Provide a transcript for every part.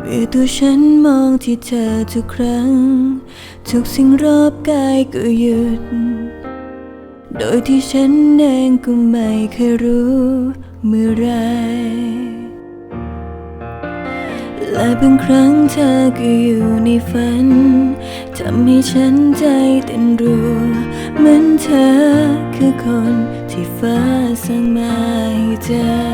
เมื่อตัวฉันมองที่เธอทุกครั้ง ทุกสิ่งรอบกายก็หยุด โดยที่ฉันเองก็ไม่เคยรู้เมื่อไร และบางครั้งเธอก็อยู่ในฝัน ทำให้ฉันใจเต้นรัวเหมือนเธอคือคนที่ฟ้าสร้างมาให้เธอ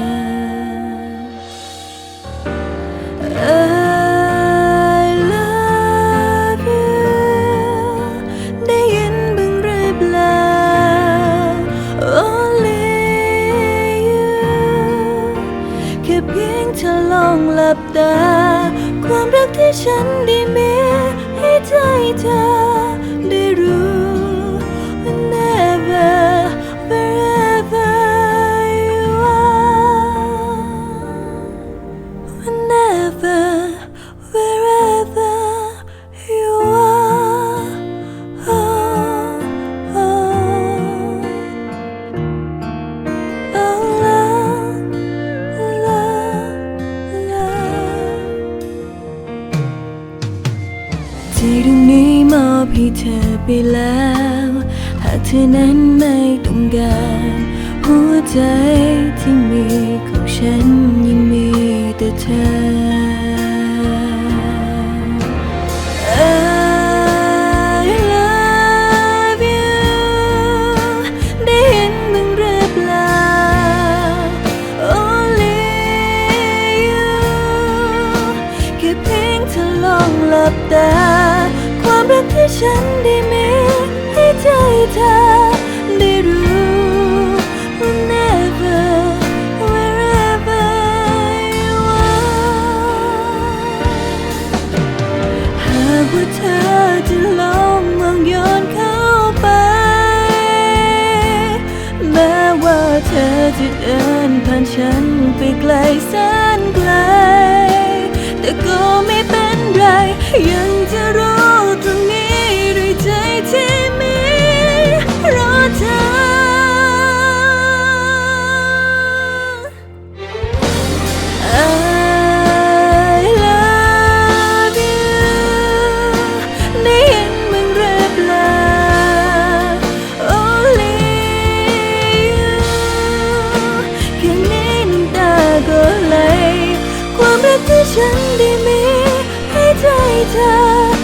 ตา ความรักที่ฉันได้มีให้ใจเธอ ที่ตรงนี้มอบให้เธอไปแล้ว หากเธอนั้นไม่ต้องการ หัวใจที่มีของฉันยังมีแต่เธอ บตา ความรักที่ฉันได้มีให้ใจเธอได้รู้ Whenever wherever you are หากว่าเธอจะลองมองย้อนเข้าไป แม้ว่าเธอจะเดินผ่านฉันไปไกลแสนไกล ยังจะรู้ตรงนี้ด้วยใจที่มีรอเธอ I love you ได้ยินบ้างหรือเปล่า Only you แค่นี้น้ำตาก็ไหลความรักที่ฉันได้ 你的